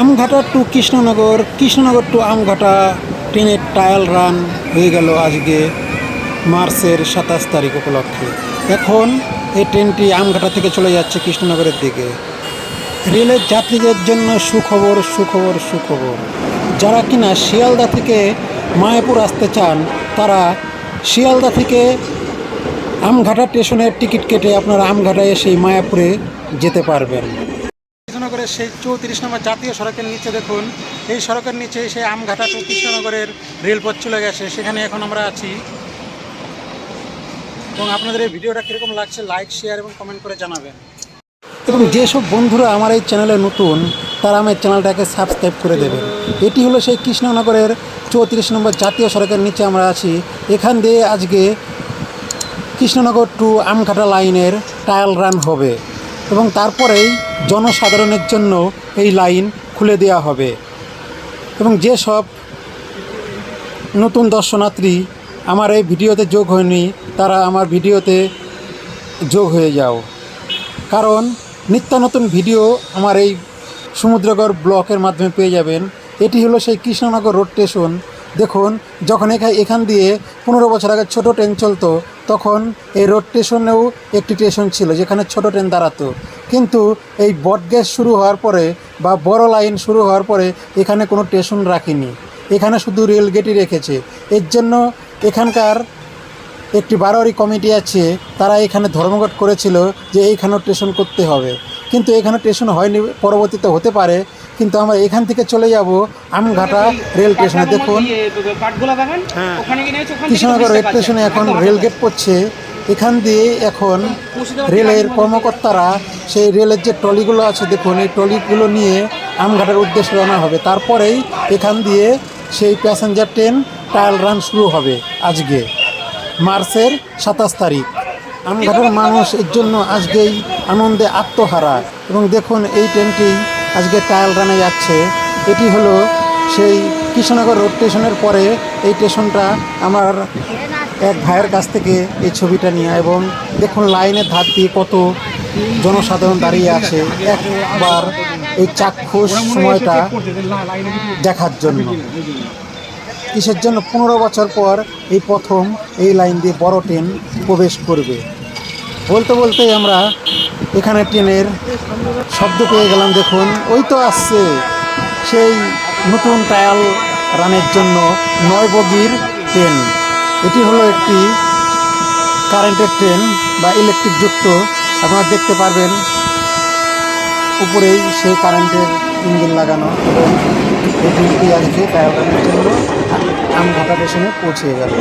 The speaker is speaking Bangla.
আমঘাটা টু কৃষ্ণনগর কৃষ্ণনগর টু আমঘাটা, ট্রেনের ট্রায়াল রান হয়ে গেল আজকে মার্চের সাতাশ তারিখ উপলক্ষে। এখন এই ট্রেনটি আমঘাটা থেকে চলে যাচ্ছে কৃষ্ণনগরের দিকে। রেলের যাত্রীদের জন্য সুখবর সুখবর সুখবর। যারা কিনা শিয়ালদা থেকে মায়াপুর আসতে চান, তারা শিয়ালদা থেকে আমঘাটা স্টেশনের টিকিট কেটে আপনারা আমঘাটায় এসে মায়াপুরে যেতে পারবেন। সেই চৌত্রিশ নম্বর জাতীয় সড়কের নিচে দেখুন। এই সড়কের নিচে সেই আমঘাটা টু কৃষ্ণনগরের রেলপথ চলে গেছে। সেখানে এখন আমরা আছি। এবং আপনাদের এই ভিডিওটা কীরকম লাগছে লাইক শেয়ার এবং কমেন্ট করে জানাবেন। এবং যেসব বন্ধুরা আমার এই চ্যানেলে নতুন, তারা আমার চ্যানেলটাকে সাবস্ক্রাইব করে দেবেন। এটি হলো সেই কৃষ্ণনগরের চৌত্রিশ নম্বর জাতীয় সড়কের নিচে আমরা আছি। এখান দিয়ে আজকে কৃষ্ণনগর টু আমঘাটা লাইনের ট্রায়াল রান হবে। এবং তারপরেই জনসাধারণের জন্য এই লাইন খুলে দেওয়া হবে। এবং যেসব নতুন দর্শনার্থী আমার এই ভিডিওতে যোগ হয়নি, তারা আমার ভিডিওতে যোগ হয়ে যাও। কারণ নিত্য নতুন ভিডিও আমার এই সমুদ্রগড় ব্লকের মাধ্যমে পেয়ে যাবেন। এটি হলো সেই কৃষ্ণনগর রোড স্টেশন দেখুন, যখন এখানে এখান দিয়ে পনেরো বছর আগে ছোটো ট্রেন চলতো, তখন এই রোড স্টেশনেও একটি স্টেশন ছিল, যেখানে ছোট ট্রেন দাঁড়াতো। কিন্তু এই বটগ্যাস শুরু হওয়ার পরে বা বড় লাইন শুরু হওয়ার পরে এখানে কোনো স্টেশন রাখিনি। এখানে শুধু রেলগেটই রেখেছে। এর জন্য এখানকার একটি বারোয়ারি কমিটি আছে, তারা এখানে ধর্মঘট করেছিল যে এইখানেও স্টেশন করতে হবে। কিন্তু এখানে স্টেশন হয়নি, পরবর্তীতে হতে পারে। কিন্তু আমরা এখান থেকে চলে যাব আমঘাটা রেল স্টেশনে দেখুন, কৃষ্ণনগর রেল স্টেশনে এখন একদম রেলগেট পড়ছে। এখান দিয়ে এখন রেলের কর্মকর্তারা সেই রেলের যে ট্রলিগুলো আছে, দেখুন, এই ট্রলিগুলো নিয়ে আমঘাটার উদ্দেশ্যে রওনা হবে। তারপরেই এখান দিয়ে সেই প্যাসেঞ্জার ট্রেন ট্রায়াল রান শুরু হবে আজকে, মার্চের সাতাশ তারিখ। আমঘাটের মানুষ এর জন্য আজকেই আনন্দে আত্মহারা। এবং দেখুন এই ট্রেনটি আজকে ট্রায়াল রানে যাচ্ছে। এটি হলো সেই কৃষ্ণনগর রোড স্টেশনের পরে এই স্টেশনটা আমার এক ভাইয়ের কাছ থেকে এই ছবিটা নিয়ে এবং দেখুন লাইনের ধার দিয়ে কত জনসাধারণ দাঁড়িয়ে আছে একবার এই চাক্ষুষ সময়টা দেখার জন্য। কিসের জন্য? পনেরো বছর পর এই প্রথম এই লাইন দিয়ে বড় ট্রেন প্রবেশ করবে। বলতে বলতেই আমরা এখানে ট্রেনের শব্দ পেয়ে গেলাম, দেখুন। ওই তো আসছে সেই নতুন ট্রায়াল রানের জন্য নয় বগির ট্রেন। এটি হলো একটি কারেন্টের ট্রেন বা ইলেকট্রিক যুক্ত। আপনারা দেখতে পারবেন উপরেই সেই কারেন্টের ইঞ্জিন লাগানো এবং ট্রেনটি আজকে ট্রায়াল রানের জন্য। আমঘাটা স্টেশনে পৌঁছে গেল।